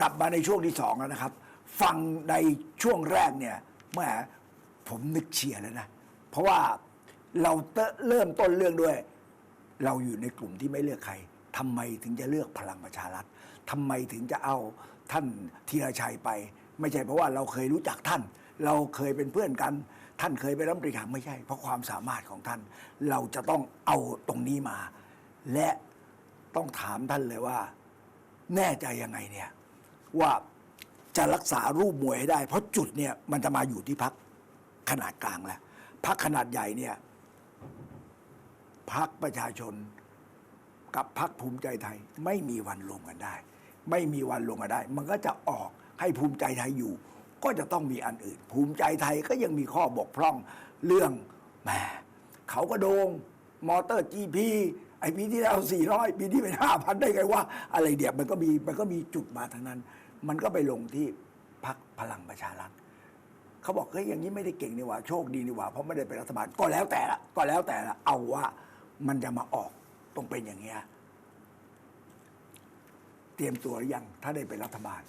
กลับมาในช่วงที่สองแล้วนะครับ ฟังในช่วงแรกเนี่ยแหมผมนึกเชียร์แล้วนะ เพราะว่าเราเริ่มต้นเรื่องด้วย เราอยู่ในกลุ่มที่ไม่เลือกใครทำไมถึงจะเลือกพลังประชารัฐทำไมถึงจะเอาท่านธีรชัยไป ไม่ใช่เพราะว่าเราเคยรู้จักท่าน เราเคยเป็นเพื่อนกัน ท่านเคยไปรัฐมนตรีข่าไม่ใช่ เพราะความสามารถของท่าน เราจะต้องเอาตรงนี้มา และต้องถามท่านเลยว่า แน่ใจยังไงเนี่ย ว่าจะรักษารูปมวยให้ได้ เพราะจุดเนี่ยมันจะมาอยู่ที่พักขนาดกลางแล้วพักขนาดใหญ่เนี่ยพักประชาชนกับพักภูมิใจไทย ไม่มีวันรวมกันได้ ไม่มีวันรวมกันได้ มันก็จะออกให้ภูมิใจไทยอยู่ ก็จะต้องมีอันอื่น ภูมิใจไทยก็ยังมีข้อบกพร่องเรื่องแหมเขาก็โดงมอเตอร์จีพีไอปีที่แล้วสี่ร้อยปีที่เป็นห้าพันได้ไงว่า อะไรเดียมันก็มีมันก็มีจุดมาทั้งนั้น มันก็ไปลงที่พักพลังประชารัฐเขาบอกเฮ้ยอย่างนี้ไม่ได้เก่งนี่หว่าโชคดีนี่หว่าเพราะไม่ได้เป็นรัฐบาลก็แล้วแต่ละก็แล้วแต่ละเอาว่ามันจะมาออกต้องเป็นอย่างเงี้ยเตรียมตัวหรือยังถ้าได้เป็นรัฐบาล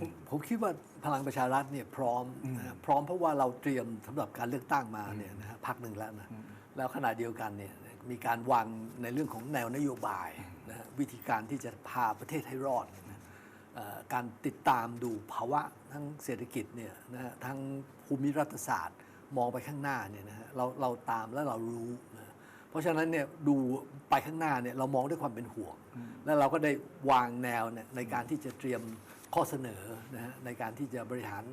ผมผมคิดว่าพลังประชารัฐเนี่ยพร้อมนะฮะพร้อมเพราะว่าเราเตรียมสำหรับการเลือกตั้งมาเนี่ยนะฮะพักหนึ่งแล้วนะแล้วขณะเดียวกันเนี่ยมีการวางในเรื่องของแนวนโยบายนะฮะวิธีการที่จะพาประเทศให้รอดเนี่ยนะเอ่อ การติดตามดูภาวะทั้งเศรษฐกิจเนี่ยนะฮะทั้งภูมิรัฐศาสตร์ มองไปข้างหน้าเนี่ยนะฮะเราเราตามและเรารู้นะเพราะฉะนั้นเนี่ยดูไปข้างหน้าเนี่ยเรามองด้วยความเป็นห่วง แล้วเราก็ได้วางแนวเนี่ยในการที่จะเตรียมข้อเสนอนะฮะในการที่จะบริหาร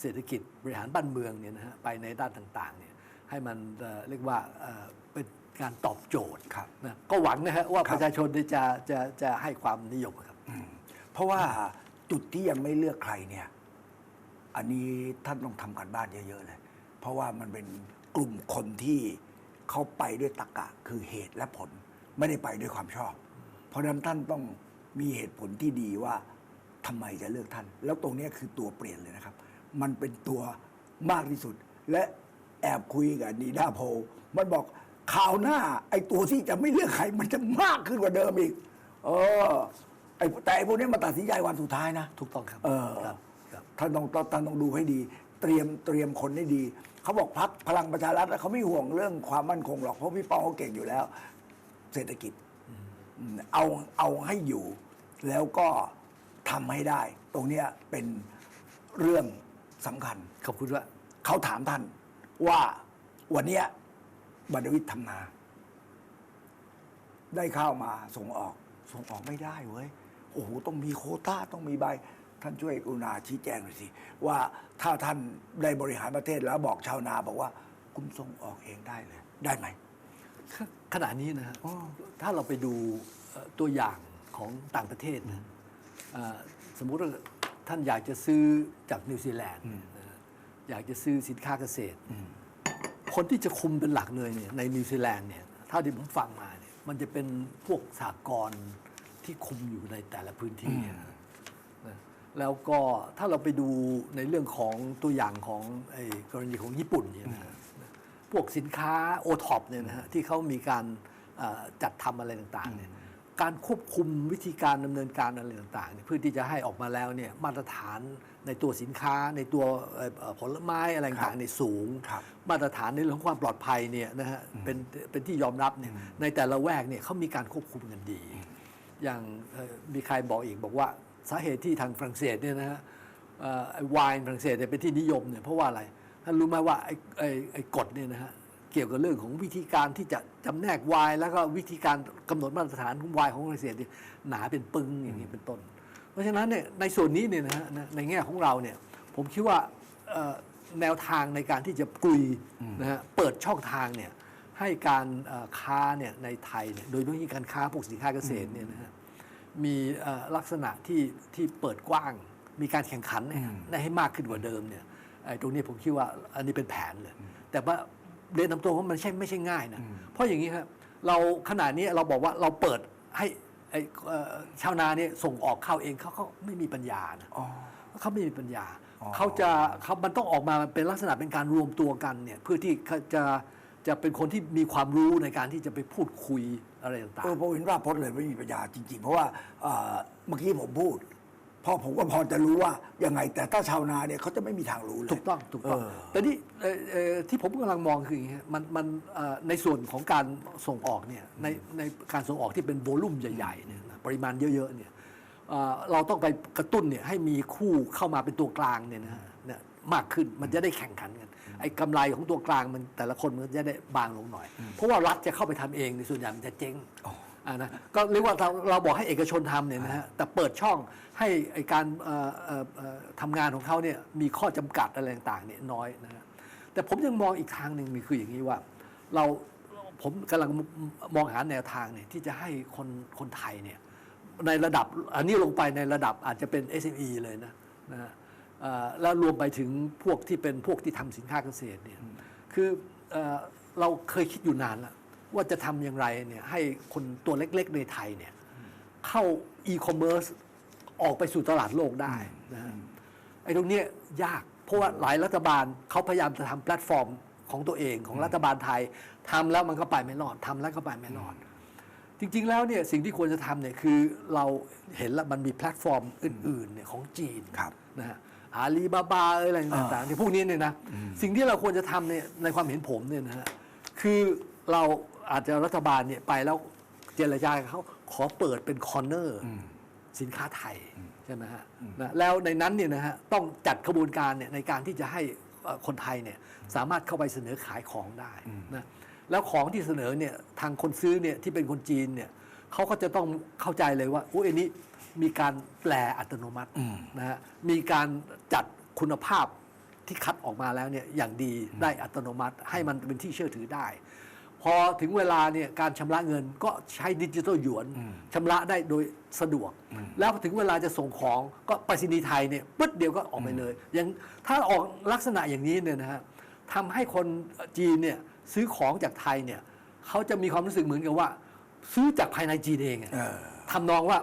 เศรษฐกิจบริหารบ้านเมืองเนี่ยนะฮะไปในด้านต่างๆเนี่ยให้มันเอ่อเรียกว่าเอ่อเป็นการตอบโจทย์ครับนะก็หวังนะฮะว่าครับประชาชนเนี่ยจะจะจะให้ความนิยมครับ เพราะว่าจุดที่ยังไม่เลือกใครเนี่ย อันนี้ท่านต้องทำการบ้านเยอะๆเลย เพราะว่ามันเป็นกลุ่มคนที่เขาไปด้วยตรรกะคือเหตุและผล ไม่ได้ไปด้วยความชอบ เพราะฉะนั้นท่านต้องมีเหตุผลที่ดีว่าทำไมจะเลือกท่าน แล้วตรงนี้คือตัวเปลี่ยนเลยนะครับ มันเป็นตัวมากที่สุด และแอบคุยกับนีดาโพลมันบอกข่าวหน้า ไอ้ตัวที่จะไม่เลือกใครมันจะมากขึ้นกว่าเดิมอีก เออ ไอ้แต่ไอ้พวกนี้มาตัดสินใจวันสุดท้ายนะ ถูกต้องครับเออครับครับ ท่านต้องต้องท่านต้องดูให้ดี เตรียมเตรียมคนให้ดี เขาบอกพักพลังประชารัฐเขาไม่ห่วงเรื่องความมั่นคงหรอกเพราะพี่ป้องเขาเก่งอยู่แล้ว เศรษฐกิจอืมเอาเอาให้อยู่ แล้วก็ทำให้ได้ ตรงเนี้ยเป็นเรื่องสำคัญ ขอบคุณว่า เขาถามท่านว่าวันเนี้ยบรรณวิทย์ทำนา ได้ข้าวมาส่งออก ส่งออกไม่ได้เว้ยโอ้โหต้องมีโควต้าต้องมีใบ ท่านช่วยกรุณาชี้แจงหน่อยสิ ว่าถ้าท่านได้บริหารประเทศแล้วบอกชาวนาบอกว่า คุณส่งออกเองได้เลย ได้ไหมขณะนี้นะฮะถ้าเราไปดูเอ่อตัวอย่างของต่างประเทศนะเอ่อสมมุติว่าท่านอยากจะซื้อจากนิวซีแลนด์นะฮะอยากจะซื้อสินค้าเกษตร คนที่จะคุมเป็นหลักเลยเนี่ยในนิวซีแลนด์เนี่ยเท่าที่ผมฟังมาเนี่ยมันจะเป็นพวกสากล ที่คุมอยู่ในแต่ละพื้นที่นะนะแล้วก็ถ้าเราไปดูในเรื่องของตัวอย่างของไอ้กรณีของญี่ปุ่นเนี่ยนะฮะพวกสินค้าโอท็อปเนี่ยนะฮะที่เขามีการเอ่อจัดทำอะไรต่างๆเนี่ยการควบคุมวิธีการดำเนินการอะไรต่างๆเนี่ยเพื่อที่จะให้ออกมาแล้วเนี่ยมาตรฐานในตัวสินค้าในตัวเอ่อเอ่อผลไม้อะไรต่างๆเนี่ยสูงครับมาตรฐานในเรื่องของความปลอดภัยเนี่ยนะฮะเป็นเป็นที่ยอมรับเนี่ยในแต่ละแวกเนี่ยเขามีการควบคุมกันดี อย่างมีใครบอกอีกบอกว่าสาเหตุที่ทางฝรั่งเศสเนี่ยนะฮะไวน์ฝรั่งเศสเนี่ยเป็นที่นิยมเนี่ยเพราะว่าอะไรท่านรู้ไหมว่าไอ้ไอ้ไอ้กฎเนี่ยนะฮะเกี่ยวกับเรื่องของวิธีการที่จะจำแนกไวน์แล้วก็วิธีการกำหนดมาตรฐานของไวน์ของฝรั่งเศสเนี่ยหนาเป็นปึ้งอย่างนี้เป็นต้น เพราะฉะนั้นเนี่ยในส่วนนี้เนี่ยนะฮะในแง่ของเราเนี่ยผมคิดว่าแนวทางในการที่จะกุยนะฮะเปิดช่องทางเนี่ย ให้การเอ่อค้าเนี่ยในไทยเนี่ยโดยเฉพาะยิ่งการค้าพวกสินค้าเกษตรเนี่ยนะฮะมีเอ่อลักษณะที่ที่เปิดกว้าง มีการแข่งขันเนี่ยได้ให้มากขึ้นกว่าเดิมเนี่ยไอ้ตรงนี้ผมคิดว่าอันนี้เป็นแผนเลย แต่ว่าเรียนตามตรงว่ามันใช่ไม่ใช่ง่ายนะ เพราะอย่างนี้ครับเราขนาดนี้เราบอกว่าเราเปิดให้ไอ้เอ่อชาวนาเนี่ยส่งออกข้าวเองเขาเขาไม่มีปัญญานะอ๋อเขาไม่มีปัญญาอ๋อเขาจะเขามันต้องออกมาเป็นลักษณะเป็นการรวมตัวกันเนี่ยเพื่อที่เขาจะ จะเป็นคนที่มีความรู้ในการที่จะไปพูดคุยอะไรต่างเออผมเห็นว่าพจน์เลยไม่มีปัญญาจริง ๆ เพราะว่าเอ่อเมื่อกี้ผมพูดพพ่อผมก็พอจะรู้ว่ายังไง แต่ถ้าชาวนาเนี่ยเขาจะไม่มีทางรู้เลยถูกต้องถูกต้องเออ แต่นี่เอ่อเอ่อที่ผมกำลังมองคืออย่างนี้ฮะมันมันเอ่อในส่วนของการส่งออกเนี่ยในในการส่งออกที่เป็นโวลุ่มใหญ่ๆเนี่ยนะปริมาณเยอะๆเนี่ยเอ่อเราต้องไปกระตุ้นเนี่ยให้มีคู่เข้ามาเป็นตัวกลางเนี่ยนะฮะเนี่ย มากขึ้น มันจะได้แข่งขันกันไอ้กำไรของตัวกลางมันแต่ละคนมันจะได้บางลงหน่อย เพราะว่ารัฐจะเข้าไปทำเองในส่วนใหญ่มันจะเจ๊งอ่านะก็เรียกว่าเราเราบอกให้เอกชนทำเนี่ยนะฮะแต่เปิดช่องให้ไอการเอ่อเอ่อเอ่อทำงานของเขาเนี่ยมีข้อจำกัดอะไรต่างๆเนี่ยน้อยนะฮะแต่ผมยังมองอีกทางหนึ่งมีคืออย่างนี้ว่า เราผมกำลังมองหาแนวทางเนี่ยที่จะให้คนคนไทยเนี่ยในระดับอันนี้ลงไปในระดับอาจจะเป็น SME เลยนะนะฮะเอ่อ แล้วรวมไปถึงพวกที่เป็นพวกที่ทำสินค้าเกษตรเนี่ยคือเอ่อเราเคยคิดอยู่นานแล้วว่าจะทำอย่างไรเนี่ยให้คนตัวเล็กๆในไทยเนี่ยเข้าอีคอมเมิร์ซออกไปสู่ตลาดโลกได้นะฮะไอ้ตรงเนี้ยยาก เพราะว่าหลายรัฐบาลเขาพยายามจะทำแพลตฟอร์มของตัวเองของรัฐบาลไทยทำแล้วมันก็ไปไม่รอดทำแล้วก็ไปไม่รอด จริง ๆ แล้วเนี่ยสิ่งที่ควรจะทำเนี่ยคือเราเห็นแล้วมันมีแพลตฟอร์มอื่นๆเนี่ยของจีนครับนะฮะ อาลีบาบาอะไรต่างๆเนี่ยพวกนี้เนี่ยนะสิ่งที่เราควรจะทำเนี่ยในความเห็นผมเนี่ยนะฮะคือเราอาจจะรัฐบาลเนี่ยไปแล้วเจรจากับเขาขอเปิดเป็นคอร์เนอร์สินค้าไทยใช่ไหมฮะนะแล้วในนั้นเนี่ยนะฮะต้องจัดขบวนการเนี่ยในการที่จะให้เอ่อคนไทยเนี่ยสามารถเข้าไปเสนอขายของได้นะแล้วของที่เสนอเนี่ยทางคนซื้อเนี่ยที่เป็นคนจีนเนี่ยเขาก็จะต้องเข้าใจเลยว่าอุ้ยอันนี้ มีการแปลอัตโนมัตินะฮะมีการจัดคุณภาพที่คัดออกมาแล้วเนี่ยอย่างดีได้อัตโนมัติ ให้มันเป็นที่เชื่อถือได้ พอถึงเวลาเนี่ยการชำระเงินก็ใช้ดิจิทัลหยวนชำระได้โดยสะดวก แล้วถึงเวลาจะส่งของก็ไปรษณีย์ไทยเนี่ยปึ๊ดเดียวก็ออกไปเลยอย่างถ้าออกลักษณะอย่างนี้เนี่ยนะฮะทำให้คนจีนเนี่ยซื้อของจากไทยเนี่ยเขาจะมีความรู้สึกเหมือนกับว่า ซื้อจากภายในจีนเองอะเออทำนองว่า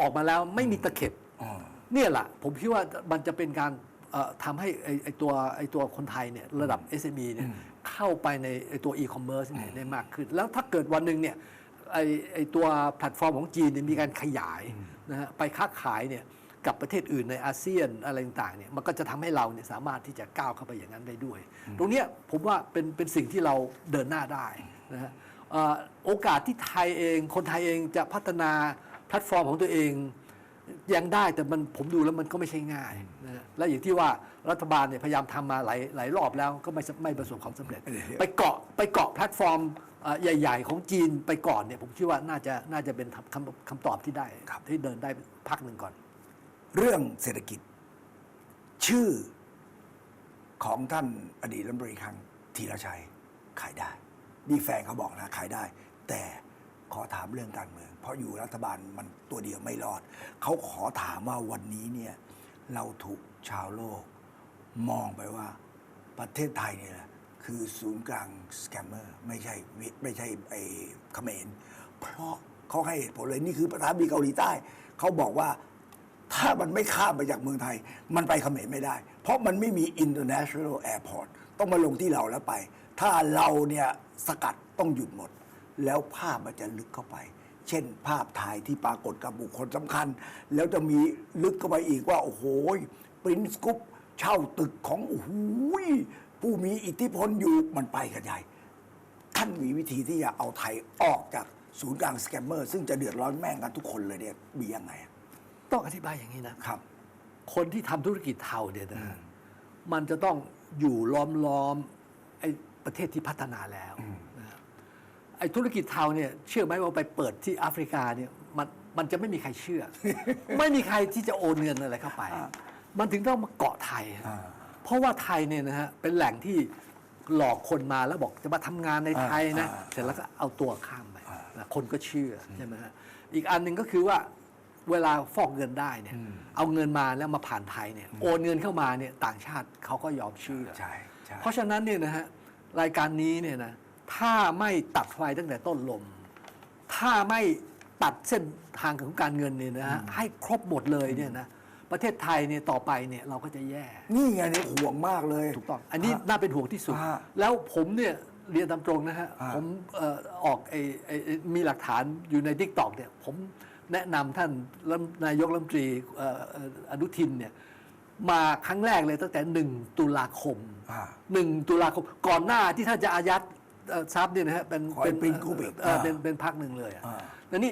ออกมาแล้วไม่มีตะเข็บอ๋อเนี่ยแหละผมคิดว่ามันจะเป็นการเอ่อทำให้ไอ้ไอ้ตัวไอ้ตัวคนไทยเนี่ยระดับ SME เนี่ยเข้าไปในไอ้ตัว e-commerce เนี่ยได้มากขึ้น แล้วถ้าเกิดวันหนึ่งเนี่ยไอ้ไอ้ตัวแพลตฟอร์มของจีนเนี่ยมีการขยายนะฮะไปค้าขายเนี่ยกับประเทศอื่นในอาเซียนอะไรต่างๆเนี่ยมันก็จะทำให้เราเนี่ยสามารถที่จะก้าวเข้าไปอย่างนั้นได้ด้วย ตรงเนี้ยผมว่าเป็นเป็นสิ่งที่เราเดินหน้าได้นะฮะเอ่อโอกาสที่ไทยเอง คนไทยเองจะพัฒนา แพลตฟอร์มของตัวเองยังได้แต่มันผมดูแล้วมันก็ไม่ใช่ง่ายนะฮะและอย่างที่ว่ารัฐบาลเนี่ยพยายามทำมาหลายหลายรอบแล้วก็ไม่สไม่ประสบความสำเร็จเออไปเกาะไปเกาะแพลตฟอร์มเอ่อใหญ่ ๆ ของจีนไปก่อนเนี่ยผมคิดว่าน่าจะน่าจะเป็นคำคำคำตอบที่ได้ที่เดินได้พักหนึ่งก่อน เรื่องเศรษฐกิจ ชื่อของท่านอดีตรัฐมนตรีครั้งธีรชัยขายได้นี่แฟนเขาบอกนะขายได้ แต่ขอถามเรื่องการเมืองเพ ราะอยู่รัฐบาลมันตัวเดียวไม่รอด เขาขอถามว่าวันนี้เนี่ยเราถูกชาวโลก มองไปว่าประเทศไทยเนี่ยนะคือศูนย์กลางสแกมเมอร์ไม่ใช่ไม่ใช่ไอ้เขมรเพราะเขาให้เหตุผลเลยนี่คือประธานาธิบดีเกาหลีใต้ เขาบอกว่าถ้ามันไม่ข้ามไปจากเมืองไทย มันไปเขมรไม่ได้ เพราะมันไม่มี international airport ต้องมาลงที่เราแล้วไป ถ้าเราเนี่ยสกัดต้องหยุดหมด แล้วภาพมันจะลึกเข้าไป เช่น ภาพถ่ายที่ปรากฏกับบุคคลสำคัญ แล้วจะมีลึกเข้าไปอีกว่า โอ้โหปรินซ์กุ๊ปเช่าตึกของโอ้โหผู้มีอิทธิพลอยู่มันไปกันใหญ่ท่านมีวิธีที่จะเอาไทยออกจากศูนย์กลางสแกมเมอร์ ซึ่งจะเดือดร้อนแม่งกันทุกคนเลยเนี่ยมียังไงอะต้องอธิบายอย่างนี้นะครับ คนที่ทำธุรกิจเทาเนี่ยนะฮะมันจะต้องอยู่ล้อมล้อมไอ้ประเทศที่พัฒนาแล้วนะฮะ ไอ้ธุรกิจเทาเนี่ยเชื่อไหมว่าไปเปิดที่แอฟริกาเนี่ยมันมันจะไม่มีใครเชื่อ ไม่มีใครที่จะโอนเงินอะไรเข้าไป มันถึงต้องมาเกาะไทยฮะอ่าเพราะว่าไทยเนี่ยนะฮะเป็นแหล่งที่หลอกคนมาแล้วบอกจะมาทำงานในไทยนะอ่าเสร็จแล้วก็เอาตัวข้ามไปนะคนก็เชื่อใช่ไหมฮะอีกอันหนึ่งก็คือว่าเวลาฟอกเงินได้เนี่ยเอาเงินมาแล้วมาผ่านไทยเนี่ยโอนเงินเข้ามาเนี่ยต่างชาติเขาก็ยอมเชื่อใช่ใช่เพราะฉะนั้นเนี่ยนะฮะรายการนี้เนี่ยนะ ถ้าไม่ตัดไฟตั้งแต่ต้นลม ถ้าไม่ตัดเส้นทางของการเงินเนี่ยนะฮะให้ครบหมดเลยเนี่ยนะประเทศไทยเนี่ยต่อไปเนี่ยเราก็จะแย่ นี่ไงเนี่ยห่วงมากเลย ถูกต้อง อันนี้น่าเป็นห่วงที่สุด อ่าแล้วผมเนี่ยเรียนตามตรงนะฮะ อ่า ผมเอ่อออกไอ้ไอ้ไอ้มีหลักฐานอยู่ใน t ิ k t o k เนี่ย ผมแนะนำท่านรัฐนายกรัฐมนตรีเอ่อเอ่ออนุทินเนี่ย มาครั้งแรกเลยตั้งแต่หนึ่งตุลาคม อ่าหนึ่งตุลาคม ก่อนหน้าที่ท่านจะอายัดเอ่อ ทรัพย์เนี่ยนะฮะเป็นขอให้ปริ้นกู้อีกเอ่ออ่าเป็นเป็นพักหนึ่งเลยอะอ่า แต่นี่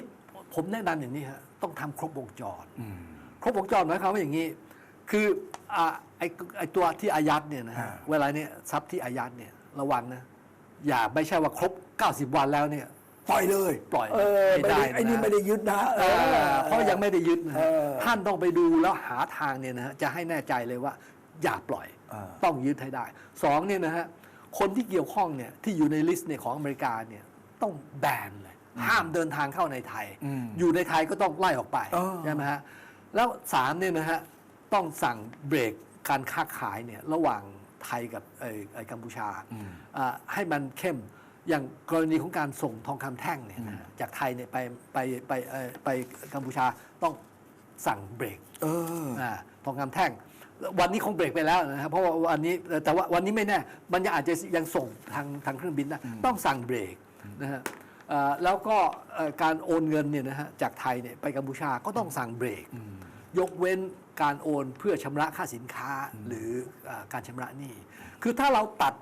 ผมแนะนำอย่างนี้ฮะต้องทำครบวงจร อืม ครบวงจรหมายความว่าอย่างนี้ คืออ่าไอ้ไอ้ตัวที่อายัดเนี่ยนะฮะอ่า เวลาเนี่ยทรัพย์ที่อายัดเนี่ยระวังนะ อย่าไม่ใช่ว่าครบ 90 วันแล้วเนี่ย ปล่อยเลยปล่อยเออไม่ไม่ได้ได้นะ ไอ้นี่ไม่ได้ยึดนะเออเพราะยังไม่ได้ยึดนะเอฮะอท่านต้องไปดูแล้วหาทางเนี่ยนะฮะจะให้แน่ใจเลยว่า อย่าปล่อย เออ ต้องยึดให้ได้สองเนี่ยนะฮะ คนที่เกี่ยวข้องเนี่ยที่อยู่ในลิสต์เนี่ยของอเมริกาเนี่ยต้องแบนเลย ห้ามเดินทางเข้าในไทยอืมอยู่ในไทยก็ต้องไล่ออกไปเออใช่ไหมฮะแล้วสามเนี่ยนะฮะต้องสั่งเบรกการค้าขายเนี่ยระหว่างไทยกับไอ้ไอ้กัมพูชาอ่าให้มันเข้มอย่างกรณีของการส่งทองคำแท่งเนี่ยนะฮะจากไทยเนี่ยไปไปไปเอ่อไปกัมพูชาต้องสั่งเบรกเอออ่าทองคำแท่ง วันนี้คงเบรกไปแล้วนะครับเพราะว่าวันนี้แต่ว่าวันนี้ไม่แน่มันยังอาจจะยังส่งทางทางเครื่องบินได้ต้องสั่งเบรกนะฮะเอ่อแล้วก็เอ่อการโอนเงินเนี่ยนะฮะจากไทยเนี่ยไปกัมพูชาก็ต้องสั่งเบรก ยกเว้นการโอนเพื่อชำระค่าสินค้าหรือเอ่อการชำระหนี้คือถ้าเราตัด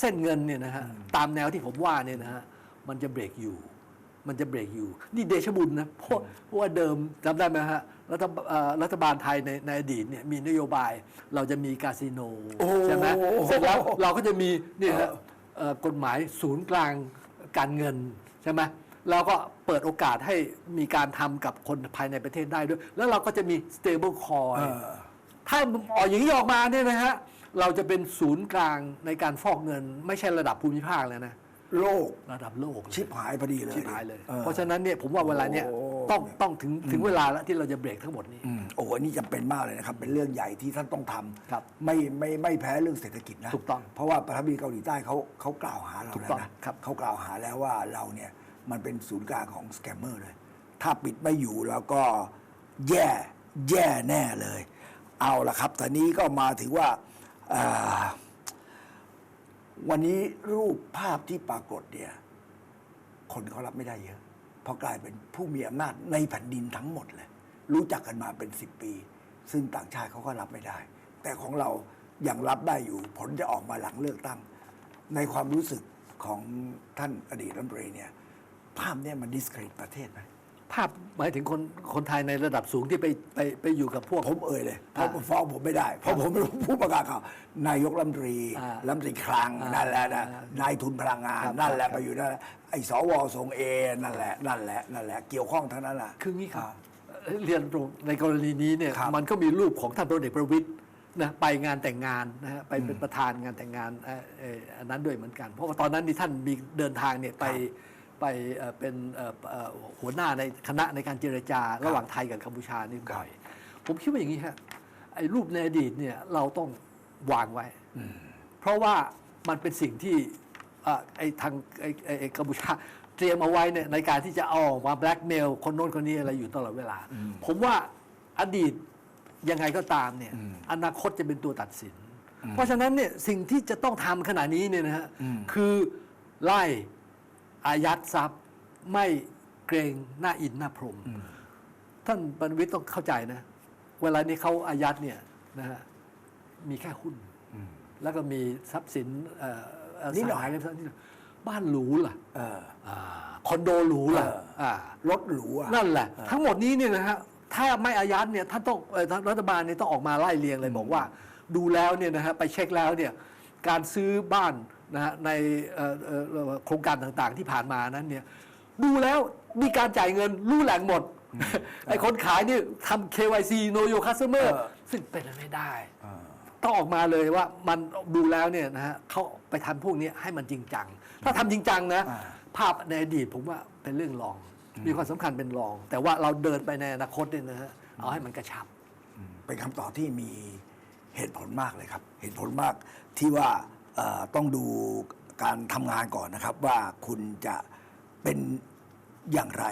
เส้นเงินเนี่ยนะฮะตามแนวที่ผมว่าเนี่ยนะฮะมันจะเบรกอยู่ มันจะเบรกอยู่ นี่เดชบุญนะเพราะเพราะว่าเดิมจำได้ไหมฮะ รัฐบเอ่อรัฐบาลไทยในในอดีตเนี่ยมีนโยบายเราจะมีคาสิโนโอ้ใช่ไหมเสร็จแล้วเราก็จะมีเนี่ยฮะเอ่อกฎหมายศูนย์กลางการเงินใช่ไหมเราก็เปิดโอกาสให้มีการทำกับคนภายในประเทศได้ด้วย แล้วเราก็จะมี stable เอ coin อถ้าออกอย่างนี้ออกมาเนี่ยนะฮะเราจะเป็นศูนย์กลางในการฟอกเงิน ไม่ใช่ระดับภูมิภาคแล้วนะโลกระดับโลกเลยชิบหายพอดีเลยชิบหายเลยออเพราะฉะนั้นเนี่ยผมว่าเวลาเนี่ยโอ้ ต้องต้องถึงถึงเวลาแล้วที่เราจะเบรกทั้งหมดนี้อืมโอ้โหอันนี้จำเป็นมากเลยนะครับ เป็นเรื่องใหญ่ที่ท่านต้องทำครับไม่ไม่ไม่แพ้เรื่องเศรษฐกิจนะถูกต้องเพราะว่าประธานาธิบดีเกาหลีใต้เขาเขากล่าวหาเราถูกแล้วต้องนะครับเขากล่าวหาแล้วว่าเราเนี่ยมันเป็นศูนย์กลางของสแกมเมอร์เลย ถ้าปิดไม่อยู่แล้วก็แย่แย่แน่เลย เอาละครับตอนนี้ก็มาถึงว่าอ่าวันนี้รูปภาพที่ปรากฏเนี่ย คนเขารับไม่ได้เยอะเพอกลายเป็นผู้มีอำนาจในแผ่นดินทั้งหมดเลย รู้จักกันมาเป็นสิบปี ซึ่งต่างชาติเขาก็รับไม่ได้ แต่ของเรายังรับได้อยู่ ผลจะออกมาหลังเลือกตั้ง ในความรู้สึกของท่านอดีตรัฐมนตรีเนี่ยภาพเนี่ยมันดิสเครดิตประเทศไหม ภาพหมายถึงคนคนไทยในระดับสูงที่ไปไปไปอยู่กับพวก ผมเอ่ยเลยเพราะอ่าฟ้องผมไม่ได้ เพราะผมเป็นผู้ประกาศข่าวนายกรัฐมนตรีอ่ารัฐมนตรีคลังอ่านั่นแหละนะอ่านายทุนพลังงานครับนั่นแหละครับไปอยู่นั่นแหละไอ้สวทรงเอนั่นแหละนั่นแหละนั่นแหละเกี่ยวข้องทั้งนั้นแหละคืองี้ครับอ่าเอ่อเรียนตรงในกรณีนี้เนี่ยครับมันก็มีรูปของท่านพลเอกประวิตยนะไปงานแต่งงานนะฮะไปเป็นประธานงานแต่งงานเอ่อเอ่ออันนั้นด้วยเหมือนกัน เพราะว่าตอนนั้นนี่ท่านมีเดินทางเนี่ยไป ไปเอ่อเป็นเอ่อเอ่อหัวหน้าในคณะในการเจรจา ระหว่างไทยกับกัมพูชานี่บ่อยผมคิดว่าอย่างนี้ฮะไอ้รูปในอดีตเนี่ยเราต้องวางไว้ เพราะว่ามันเป็นสิ่งที่เอ่อไอ้ทางไอ้ไอ้ไอ้กัมพูชาเตรียมเอาไว้เนี่ยในการที่จะเอาออกมาแบล็กเมลคนโน้นคนนี้อะไรอยู่ตลอดเวลา ผมว่าอดีตยังไงก็ตามเนี่ยอนาคตจะเป็นตัวตัดสิน เพราะฉะนั้นเนี่ยสิ่งที่จะต้องทำขณะนี้เนี่ยนะฮะคือไล่ อายัดทรัพย์ไม่เกรงหน้าอินหน้าพรหมท่านบรรวิทย์ต้องเข้าใจนะ เวลานี้เขาอายัดเนี่ยนะฮะมีแค่หุ้นแล้วก็มีทรัพย์สินเอ่อเอ่อนิดหน่อยสาเล่มนิดหน่อยบ้านหรูล่ะเออาคอนโดหรูล่ะเอออ่ารถหรูอะนั่นแหละ ทั้งหมดนี้เนี่ยนะฮะถ้าไม่อายัดเนี่ยท่านต้องเอ่อทางรัฐบาลเนี่ยต้องออกมาไล่เรียงเลยบอกว่า ดูแล้วเนี่ยนะฮะไปเช็คแล้วเนี่ยการซื้อบ้าน นะฮะในเอ่อเอ่อเอ่อโครงการต่างๆที่ผ่านมานั้นเนี่ยดูแล้วมีการจ่ายเงินรู้แหล่งหมด ไอ้คนขายเนี่ยทำ KYC Know Your Customer เออซึ่งเป็นไปไม่ได้เออต้องออกมาเลยว่ามันดูแล้วเนี่ยนะฮะเขาไปทำพวกนี้ให้มันจริงจัง ถ้าทำจริงจังนะอ่าภาพในอดีตผมว่าเป็นเรื่องรอง มีความสำคัญเป็นรอง แต่ว่าเราเดินไปในอนาคตเนี่ยนะฮะเอาให้มันกระชับ เป็นคำตอบที่มีเหตุผลมากเลยครับ เหตุผลมากที่ว่าเอ่อ ต้องดูการทำงานก่อนนะครับ ว่าคุณจะเป็นอย่างไร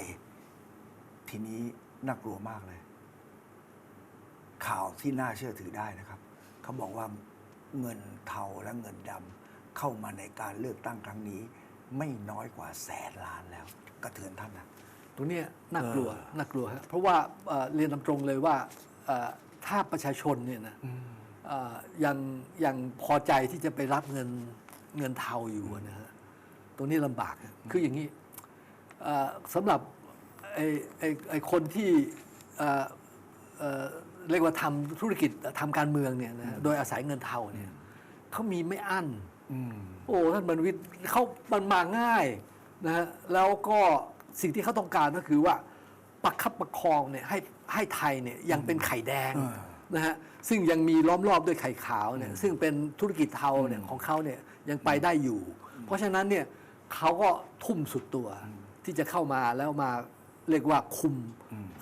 ทีนี้น่ากลัวมากเลย ข่าวที่น่าเชื่อถือได้นะครับ เขาบอกว่าเงินเทาและเงินดำเข้ามาในการเลือกตั้งครั้งนี้ ไม่น้อยกว่าแสนล้านแล้ว กระเทือนท่านนะตรงเนี้ยน่ากลัวน่ากลัวฮะเพราะว่าเอ่อเรียนตามตรงเลยว่าเอ่อถ้าประชาชนเนี่ยนะเอ่อ ยังยังพอใจที่จะไปรับเงินเงินเทาอยู่นะฮะตรงนี้ลำบากฮะคืออย่างนี้เอ่อสำหรับไอ้ไอ้ไอ้คนที่เอ่อเอ่อเรียกว่าทำธุรกิจทำการเมืองเนี่ยนะฮะโดยอาศัยเงินเทาเนี่ยเขามีไม่อั้นอืมโอ้ท่านบรรวิทย์เขามันมาง่ายนะฮะแล้วก็สิ่งที่เขาต้องการก็คือว่าประคับประคองเนี่ยให้ให้ไทยเนี่ยยังเป็นไข่แดงเออนะฮะ ซึ่งยังมีล้อมรอบด้วยไข่ขาวเนี่ยซึ่งเป็นธุรกิจเทาเนี่ยของเขาเนี่ยยังไปได้อยู่ เพราะฉะนั้นเนี่ยเขาก็ทุ่มสุดตัวที่จะเข้ามาแล้วมาเรียกว่าคุม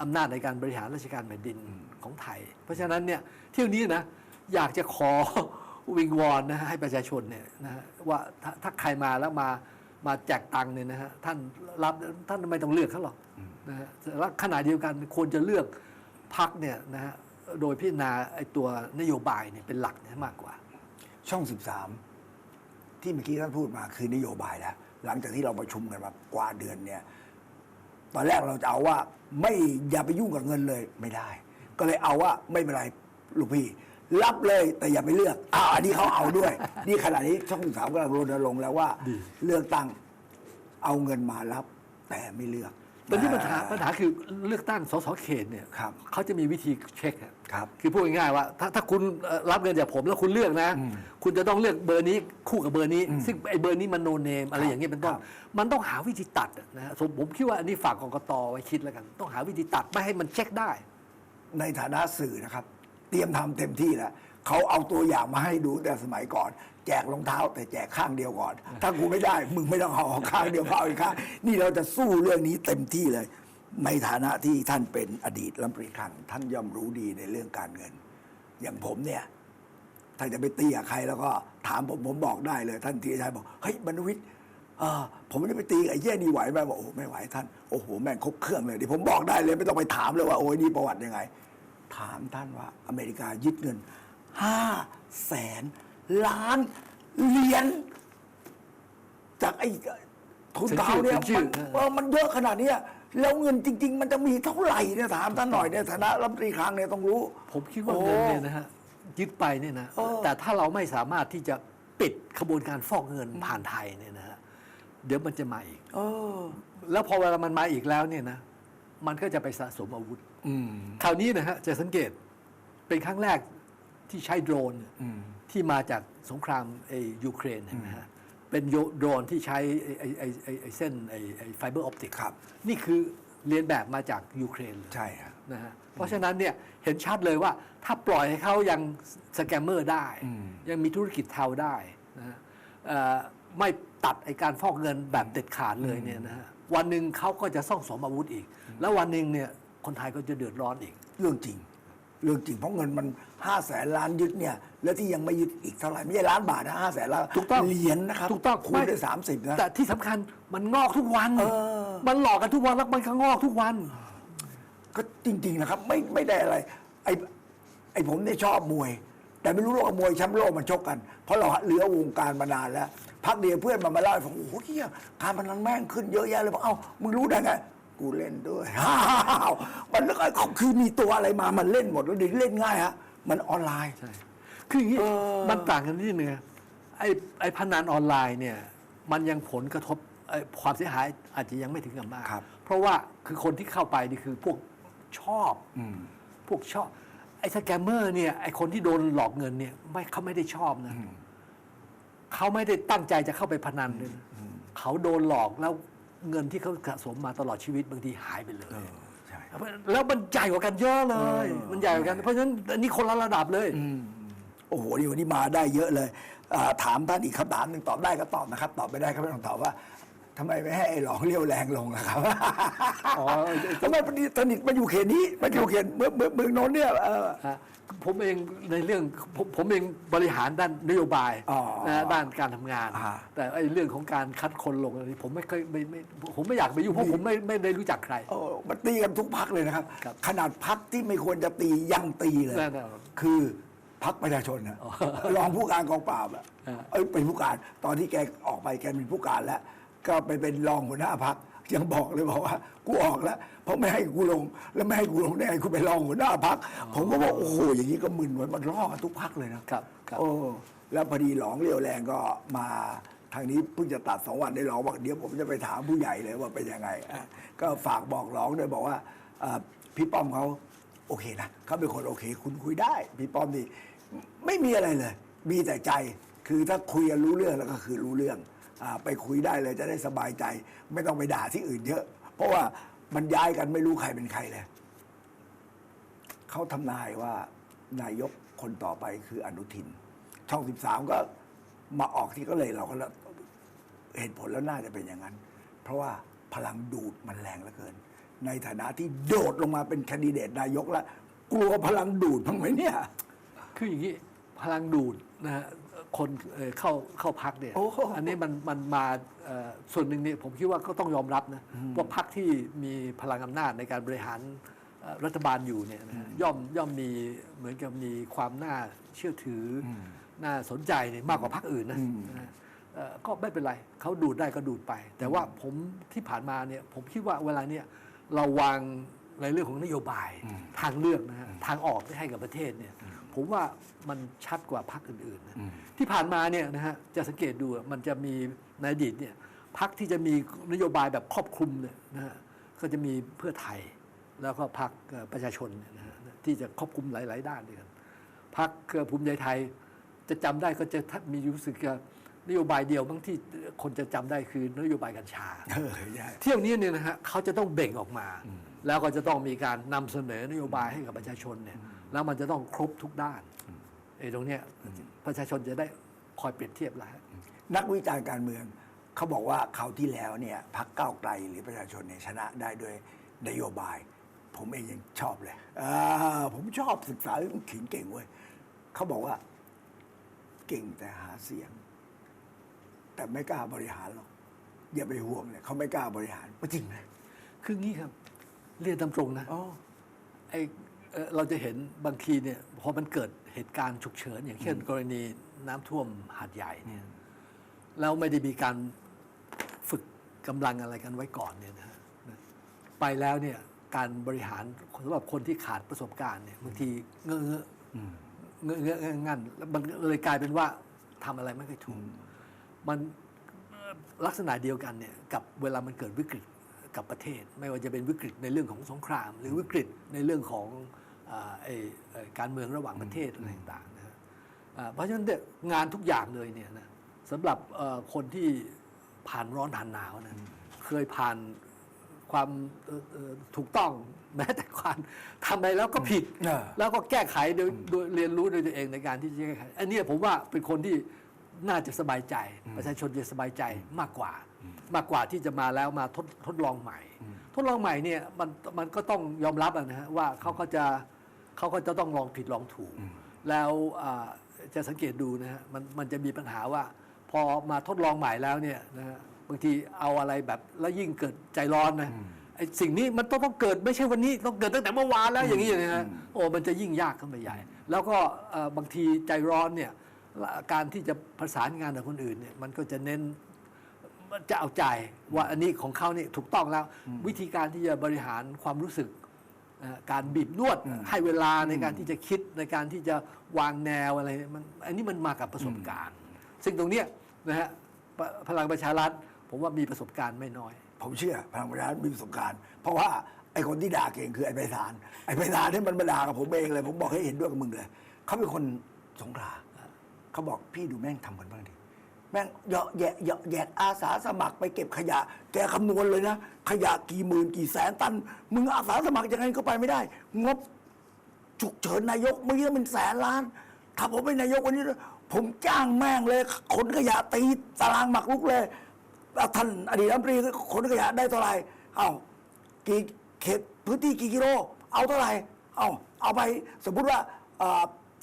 อำนาจในการบริหารราชการแผ่นดินของไทย เพราะฉะนั้นเนี่ยเที่ยวนี้นะอยากจะขอวิงวอนนะฮะให้ประชาชนเนี่ยนะฮะว่าถ้าถ้าใครมาแล้วมามาแจกตังค์เนี่ยนะฮะท่านรับท่านไม่ต้องเลือกเขาหรอกนะฮะแล้วขณะเดียวกันควรจะเลือกพักเนี่ยนะฮะ โดยพิจารณาไอ้ตัวนโยบายเนี่ยเป็นหลักเนี่ยมากกว่า ช่อง 13 ที่เมื่อกี้ท่านพูดมาคือนโยบายแล้วหลังจากที่เราประชุมกันมากว่าเดือนเนี่ยตอนแรกเราจะเอาว่าไม่อย่าไปยุ่งกับเงินเลยไม่ได้ ก็เลยเอาว่าไม่เป็นไรลูกพี่ รับเลยแต่อย่าไปเลือกอ้าวอันนี้เขาเอาด้วย นี่ขณะนี้ช่องสามกำลังรณรงค์แล้วว่าดีเลือกตั้งเอาเงินมารับ แต่ไม่เลือก ตอนนี้ปัญหาปัญหาคือเลือกตั้งสสเขตเนี่ยครับเขาจะมีวิธีเช็คอะครับคือพูดง่ายๆว่า ถ้าถ้าคุณเอ่อรับเงินจากผมแล้วคุณเลือกนะ คุณจะต้องเลือกเบอร์นี้คู่กับเบอร์นี้ ซึ่งไอ้เบอร์นี้มันโนเนมอะไรอย่างเงี้ยเป็นต้นครับมันต้องหาวิธีตัดอะนะฮะผมผมคิดว่าอันนี้ฝากกกตไว้คิดแล้วกัน ต้องหาวิธีตัดไม่ให้มันเช็คได้ ในฐานะสื่อนะครับ เตรียมทำเต็มที่แล้วเขาเอาตัวอย่างมาให้ดูแต่สมัยก่อน แจกรองเท้าแต่แจกข้างเดียวก่อน ถ้ากูไม่ได้มึงไม่ต้องเอาข้างเดียวเอาอีกข้างนี่เราจะสู้เรื่องนี้เต็มที่เลย ในฐานะที่ท่านเป็นอดีตรัฐมนตรีคลังท่านย่อมรู้ดีในเรื่องการเงิน อย่างผมเนี่ยถ้าจะไปตีกับใครแล้วก็ถามผมผมบอกได้เลย ท่านทีชัยบอกเฮ้ยบรรวิทย์เออผมจะไปตีไอ้เย่นี่ไหวไหมบอกโอ้ไม่ไหวท่านโอ้โหแม่งครบเครื่องเลยดิผมบอกได้เลยไม่ต้องไปถามเลยว่าโอ้ยนี่ประวัติยังไง ถามท่านว่าอเมริกายึดเงินห้าแสน ล้านเหรียญจากไอ้ทุนเทาเนี่ยเป็นชื่มัอนเออเออมันเยอะขนาดเนี้ยแล้วเงินจริง ๆ มันจะมีเท่าไหร่เนี่ยถามท่านหน่อยในฐานะรัฐมนตรีคลังเนี่ยต้องรู้ ผมคิดว่าเงินเนี่ยนะฮะยึดไปเนี่ยนะเออแต่ถ้าเราไม่สามารถที่จะปิดขบวนการฟอกเงินผ่านไทยเนี่ยนะฮะเดี๋ยวมันจะมาอีกเออแล้วพอเวลามันมาอีกแล้วเนี่ยนะ มันก็จะไปสะสมอาวุธ อืมคราวนี้นะฮะจะสังเกตเป็นครั้งแรกที่ใช้โดรน อืม ที่มาจากสงครามไอ้ยูเครนเห็นไหมฮะเป็นโยโดรนที่ใช้ไอ้ไอ้ไอ้ไอ้ไอ้เส้นไอ้ไอ้ไฟเบอร์ออปติกครับ นี่คือเรียนแบบมาจากยูเครนเลยใช่ครับนะฮะเพราะฉะนั้นเนี่ยเห็นชัดเลยว่าถ้าปล่อยให้เขายังสแกมเมอร์ได้อืมยังมีธุรกิจเทาได้นะฮะเอ่อไม่ตัดไอการฟอกเงินแบบเด็ดขาดเลยเนี่ยนะฮะวันหนึ่งเขาก็จะซ่องสมอาวุธอีก แล้ววันหนึ่งเนี่ยคนไทยก็จะเดือดร้อนอีก เรื่องจริง เรื่องจริงเพราะเงินมันห้าแสนล้านยึดเนี่ย แล้วที่ยังไม่ยึดอีกเท่าไหร่ไม่ใช่ล้านบาทนะห้าแสนล้านถูกต้องเหรียญนะครับถูกต้องคูณได้สามสิบนะแต่ที่สำคัญมันงอกทุกวันเออมันหลอกกันทุกวันแล้วมันก็งอกทุกวัน ก็จริง ๆนะครับ ไม่ไม่ได้อะไร ไอ้ไอ้ผมเนี่ยชอบมวย แต่ไม่รู้หรอกว่ามวยแชมป์โลกมันชกกัน เพราะเราเหลือวงการมานานแล้วพักเดียวเพื่อนมันมาเล่าให้ฟังโอ้โหเฮียการพนันแม่งขึ้นเยอะแยะเลยบอกเอ้ามึงรู้ได้ไงกูเล่นด้วยอ้าวมันก็คือมีตัวอะไรมามันเล่นหมดแล้วเดี๋ยวเล่นง่ายฮะมันออนไลน์ใช่ คืออย่างนี้เออ มันต่างกันนิดนึงนะไอ้ไอ้พนันออนไลน์เนี่ย มันยังผลกระทบไอ้ความเสียหายอาจจะยังไม่ถึงกับมาก ครับ เพราะว่าคือคนที่เข้าไปนี่คือพวกชอบ อืม พวกชอบ ไอ้สแกมเมอร์เนี่ยไอ้คนที่โดนหลอกเงินเนี่ยไม่เขาไม่ได้ชอบนะเขาไม่ได้ตั้งใจจะเข้าไปพนันเลยนะเขาโดนหลอกแล้วเงินที่เขาสะสมมาตลอดชีวิตบางทีหายไปเลย เออใช่ แล้วมันใหญ่กว่ากันเยอะเลย เออ มันใหญ่กว่ากัน เพราะฉะนั้นอันนี้คนละระดับเลย โอ้โหนี่วันนี้มาได้เยอะเลยอ่าถามท่านอีกคำถามหนึ่งตอบได้ก็ตอบนะครับ ตอบไม่ได้ก็ไม่ต้องตอบว่าทำไมไม่ให้ไอ้หลองเลี้ยวแรงลงล่ะครับอ๋อทำไมปฏิสนิทมาอยู่เขตนี้มาอยู่เขตเมืองเมืองเมืองโน้นเนี่ยเออฮะผมเองในเรื่องผมผมเองบริหารด้านนโยบายอ๋อนะด้านการทำงานอ่าแต่ไอ้เรื่องของการคัดคนลงอะไรนี้ผมไม่เคยไม่ไม่ผมไม่อยากไปยุ่งเพราะผมไม่ไม่ได้รู้จักใครโอ้มันตีกันทุกพักเลยนะครับครับ ขนาดพักที่ไม่ควรจะตียังตีเลยแน่นอนคือ พักประชาชนนะรองผู้การกองปราบอะอ่าเอ้ยเป็นผู้การ ตอนที่แกออกไปแกเป็นผู้การแล้ว ก็ไปเป็นรองหัวหน้าพักยังบอกเลยบอกว่า กูออกแล้ว เพราะไม่ให้กูลง แล้วไม่ให้กูลงได้ไงกูไปรองหัวหน้าพัก ผมก็บอกโอ้โหอย่างนี้ก็มึนไว้มันล่อกันทุกพักเลยนะครับครับโอ้แล้วพอดีหลองเรียวแรงก็มาทางนี้เพิ่งจะตัดสองวันได้หลองบอกเดี๋ยวผมจะไปถามผู้ใหญ่เลยว่าเป็นยังไงอะก็ฝากบอกหลองด้วยบอกว่าอ่าพี่ป้อมเขาโอเคนะเขาเป็นคนโอเค คุณคุยได้ พี่ป้อมนี่ ไม่มีอะไรเลย มีแต่ใจ คือถ้าคุยกันรู้เรื่องแล้วก็คือรู้เรื่องอไปคุยได้เลยจะได้สบายใจ ไม่ต้องไปด่าที่อื่นเยอะ เพราะว่ามันย้ายกันไม่รู้ใครเป็นใครเลยเขาทำนายว่านายกคนต่อไปคืออนุทิน ช่องสิบสามก็มาออกที่ก็เลยเราก็แล้วเหตุผลแล้วน่าจะเป็นอย่างนั้น เพราะว่าพลังดูดมันแรงเหลือเกิน ในฐานะที่โดดลงมาเป็นแคนดิเดตนายกแล้วกลัวพลังดูดบ้างไหมเนี่ย คืออย่างนี้พลังดูดนะฮะคนเอ่อเข้าเข้าพักเนี่ยโอ้โหอันนี้มันมันมาเอ่อส่วนหนึ่งเนี่ยผมคิดว่าก็ต้องยอมรับนะว่าพักที่มีพลังอำนาจในการบริหารเอ่อรัฐบาลอยู่เนี่ยนะฮะย่อมย่อมมีเหมือนกับมีความน่าเชื่อถืออน่าสนใจเนี่ยมากกว่าพักอื่นนะนะฮะเอ่อก็ไม่เป็นไรเขาดูดได้ก็ดูดไป แต่ว่าผมที่ผ่านมาเนี่ยผมคิดว่าเวลาเนี่ยเราวางในเรื่องของนโยบายทางเลือกนะฮะทางออกที่ให้กับประเทศเนี่ย ผมว่ามันชัดกว่าพรรคอื่นๆนะที่ผ่านมาเนี่ยนะฮะจะสังเกตดูอะมันจะมีในอดีตเนี่ยพรรคที่จะมีนโยบายแบบครอบคลุมเนี่ยนะฮะก็จะมีเพื่อไทย แล้วก็พรรคเอ่อประชาชนเนี่ยนะฮะที่จะครอบคลุมหลาย ๆ ด้านด้วยกันพรรคเอ่อภูมิใจไทยจะจำได้ก็จะมีรู้สึกว่านโยบายเดียวบางที่คนจะจำได้คือนโยบายกัญชาเออใช่เที่ยวนี้เนี่ยนะฮะเขาจะต้องเบ่งออกมา แล้วก็จะต้องมีการนำเสนอนโยบายให้กับประชาชนเนี่ย แล้วมันจะต้องครบทุกด้านไอ้ตรงเนี้ยประชาชนจะได้คอยเปรียบเทียบแล้วนักวิจารณ์การเมืองเขาบอกว่าคราวที่แล้วเนี่ยพักก้าวไกลหรือประชาชนเนี่ยชนะได้ด้วยนโยบาย ผมเองยังชอบเลยอ่าผมชอบศึกษาเรื่องขิงเก่งเว้ยเขาบอกว่า เก่งแต่หาเสียง แต่ไม่กล้าบริหารหรอกอย่าไปห่วงเลยเขาไม่กล้าบริหารว่าจริงไหมคืองี้ครับ เรียนตามตรงนะอ๋อไอ เอ่อเราจะเห็นบางทีเนี่ยพอมันเกิดเหตุการณ์ฉุกเฉิน อย่างเช่น กรณีน้ำท่วมหาดใหญ่เนี่ยแล้วไม่ได้มีการฝึกกำลังอะไรกันไว้ก่อนเนี่ยนะฮะไปแล้วเนี่ยการบริหารสำหรับคนที่ขาดประสบการณ์เนี่ยบางทีเงอะเงอะเงอะเงอะเงอะงันแล้วมันเลยกลายเป็นว่าทำอะไรไม่ค่อยถูกมันเอ่อลักษณะเดียวกันเนี่ยกับเวลามันเกิดวิกฤตกับประเทศ ไม่ว่าจะเป็นวิกฤตในเรื่องของสงคราม หรือวิกฤตในเรื่องของอ่าไอ้เอ่อ การเมืองระหว่างประเทศอะไรต่างๆนะฮะอ่าเพราะฉะนั้นเนี่ยงานทุกอย่างเลยเนี่ยนะสำหรับเอ่อคนที่ผ่านร้อนผ่านหนาวนะเคยผ่านความเอ่อเอ่อถูกต้องแม้แต่ความทำอะไรแล้วก็ผิดเออแล้วก็แก้ไขโดยโดยเรียนรู้โดยตัวเองในการที่จะแก้ไขอันเนี้ยผมว่าเป็นคนที่น่าจะสบายใจ ประชาชนจะสบายใจมากกว่า มากกว่าที่จะมาแล้วมาทดทดลองใหม่ ทดลองใหม่เนี่ยมันมันก็ต้องยอมรับอะนะฮะว่าเขาก็จะ เขาก็จะต้องลองผิดลองถูก แล้วอ่าจะสังเกตดูนะฮะมันมันจะมีปัญหาว่าพอมาทดลองใหม่แล้วเนี่ยนะฮะบางทีเอาอะไรแบบแล้วยิ่งเกิดใจร้อนนะไอ้สิ่งนี้มันต้องต้องเกิดไม่ใช่วันนี้ต้องเกิดตั้งแต่เมื่อวานแล้วอย่างนี้นะฮะโอ้มันจะยิ่งยากขึ้นไปใหญ่ แล้วก็เอ่อบางทีใจร้อนเนี่ยการที่จะประสานงานกับคนอื่นเนี่ยมันก็จะเน้นจะเอาใจว่าอันนี้ของเขาเนี่ยถูกต้องแล้ว วิธีการที่จะบริหารความรู้สึกเอ่อ การบีบนวดให้เวลาในการที่จะคิดในการที่จะวางแนวอะไรมันอันนี้มันมากับประสบการณ์ ซึ่งตรงเนี้ยนะฮะพพลังประชารัฐผมว่ามีประสบการณ์ไม่น้อย ผมเชื่อพลังประชารัฐมีประสบการณ์ เพราะว่าไอ้คนที่ด่าเก่งคือไอ้ไพศาลไอ้ไพศาลที่มันมาด่ากับผมเองเลย ผมบอกให้เห็นด้วยกับมึงเลยเขาเป็นคนสงขลาเขาบอกพี่ดูแม่งทำกันบ้างดิ แม่งเหยาะแยะเหยาะแยะอาสาสมัครไปเก็บขยะ แกคำนวณเลยนะ ขยะกี่หมื่นกี่แสนตัน มึงอาสาสมัครยังไงก็ไปไม่ได้ งบฉุกเฉินนายกเมื่อกี้เป็นแสนล้าน ถ้าผมเป็นนายกวันนี้ ผมจ้างแม่งเลยขนขยะตีตารางหมักลุกเลยท่านอดีตรัฐมนตรีขนขยะได้เท่าไหร่เอากี่เขตพื้นที่กี่กิโล เอาเท่าไหร่ เอาเอาไปสมมติว่า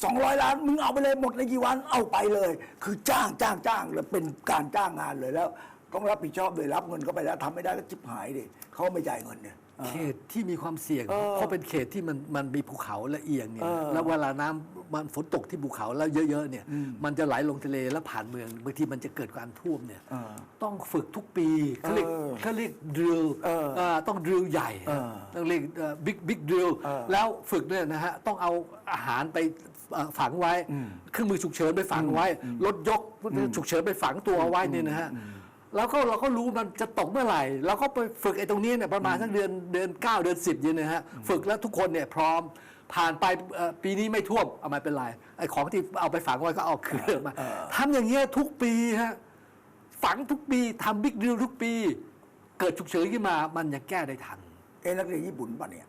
สองร้อยล้านมึงเอาไปเลยหมดในกี่วันเอาไปเลย คือจ้างจ้างจ้างแล้วเป็นการจ้างงานเลยแล้วต้องรับผิดชอบเลยรับเงินเข้าไปแล้วทำไม่ได้แล้วจิบหายดิเขาไม่จ่ายเงินเนี่ย เขตที่มีความเสี่ยงเออเพราะเป็นเขตที่มันมันมีภูเขาและเอียงเนี่ยเออแล้วเวลาน้ำมันฝนตกที่ภูเขาแล้วเยอะๆเนี่ย มันจะไหลลงทะเลแล้วผ่านเมืองบางทีมันจะเกิดการท่วมเนี่ยเออต้องฝึกทุกปีเขาเรียกเออเขาเรียก drill เออเอ่อต้อง drill ใหญ่เออต้องเรียกบิ๊กบิ๊ก drill เออ แล้วฝึกเนี่ยนะฮะต้องเอาอาหารไปเอ่อ ฝังไว้ เครื่องมือฉุกเฉินไปฝังไว้ รถยกฉุกเฉินไปฝังตัวไว้เนี่ยนะฮะแล้วก็เราก็รู้มันจะตกเมื่อไหร่เราก็ไปฝึกไอ้ตรงนี้เนี่ยประมาณสักเดือนเดือนเก้าเดือนสิบเนี่ยนะฮะฝึกแล้วทุกคนเนี่ยพร้อมผ่านไปเอ่อปีนี้ไม่ท่วมเอาไม่เป็นไรไอ้ของที่เอาไปฝังไว้ก็เอาคืนมาทำอย่างเงี้ยทุกปีฮะฝังทุกปีทำบิ๊กดิวทุกปี เกิดฉุกเฉินขึ้นมามันยังแก้ได้ทันเอ้นักเรียนญี่ปุ่นป่ะเนี่ย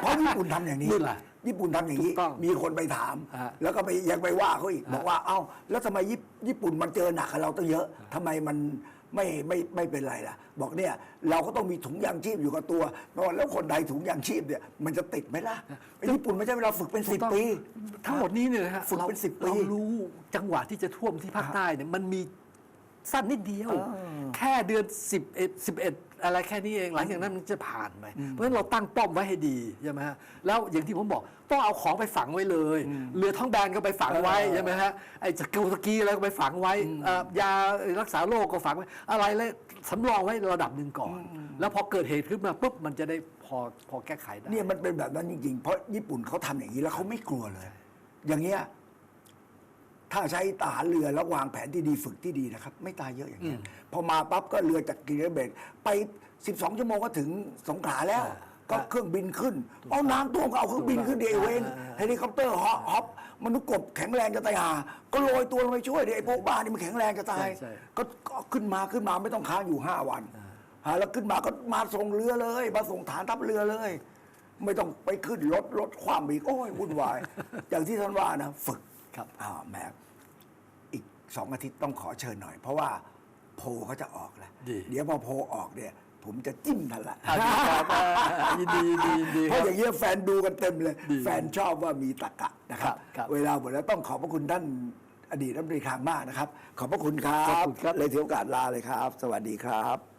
เพราะญี่ปุ่นทำอย่างนี้นี่แหละญี่ปุ่นทำอย่างนี้ถูกต้องมีคนไปถามฮะแล้วก็ไปยังไปว่าเขาอีก บอกว่า เอ้า แล้วทำไมญี่ญี่ปุ่นมันเจอหนักกับเราตั้งเยอะทำไมมันไม่ไม่ไม่เป็นไรล่ะ บอกเนี่ย เราก็ต้องมีถุงยางชีพอยู่กับตัวเพราะว่าแล้วคนใดถุงยางชีพเนี่ย มันจะติดไหมล่ะไอ้ญี่ปุ่นไม่ใช่เวลาฝึกเป็นสิบถูกต้องปี ทั้งหมดนี้เนี่ยนะฮะฝึกเป็นราสิบปีเรารู้จังหวะที่จะท่วมที่ภาคใต้เนี่ยมันมีสั้นนิดเดียวเออแค่เดือน10เอ็ดสิบเอ็ดอะไรแค่นี้เองหลังจากนั้นมันจะผ่านไปเพราะฉะนั้นเราตั้งป้อมไว้ให้ดีใช่ไหมฮะแล้วอย่างที่ผมบอกต้องเอาของไปฝังไว้เลย เรือท้องแบนก็ไปฝังไว้ใช่ไหมฮะไอ้สกิลสกีอะไรก็ไปฝังไว้เอ่อยารักษาโรคก็ฝังไว้อะไรเลยสำรองไว้ระดับหนึ่งก่อน แล้วพอเกิดเหตุขึ้นมาปุ๊บมันจะได้พอพอแก้ไขได้เนี่ยมันเป็นแบบนั้นจริงๆ เพราะญี่ปุ่นเขาทำอย่างนี้แล้วเขาไม่กลัวเลย อย่างเงี้ย ถ้าใช้ทหารเรือแล้ววางแผนที่ดีฝึกที่ดีนะครับ ไม่ตายเยอะอย่างเงี้ยพอมาปั๊บก็เรือจากกิริเบตไป 12 ชั่วโมงก็ถึงสงขลาแล้ว ก็เครื่องบินขึ้น เอาน้ำท่วมก็เอาเครื่องบินขึ้นดีไอ้เวนเฮลิคอปเตอร์ฮอปฮอปมนุษย์กบแข็งแรงจะตายหาก็โรยตัวลงไปช่วยดิไอ้พวกบ้านี่มันแข็งแรงจะตายใช่ใช่ก็ก็ขึ้นมาขึ้นมาไม่ต้องค้างอยู่ห้าวันฮะแล้วขึ้นมาก็มาส่งเรือเลย มาส่งฐานทัพเรือเลย ไม่ต้องไปขึ้นรถรถความอีกโอ้ยวุ่นวาย อย่างที่ท่านว่านะ ฝึก ครับอ่าแหมอีกสองอาทิตย์ต้องขอเชิญหน่อย เพราะว่าโพลเขาจะออกแล้วดี เดี๋ยวพอโพลออกเนี่ย ผมจะจิ้มทันละ อะดีครับอ่ายินดียินดียินดีเพคราะรับอย่างเงี้ยแฟนดูกันเต็มเลย ดีแฟนชอบว่ามีตรกกะนะครับครับเวลาหมดแล้วต้องขอบพระคุณท่านอดีตรัฐมนตรีคลังมากนะครับ ขอบพระคุณครัขอบบคุณครับ เลยถือโอกาสลาเลยครับ สวัสดีครับ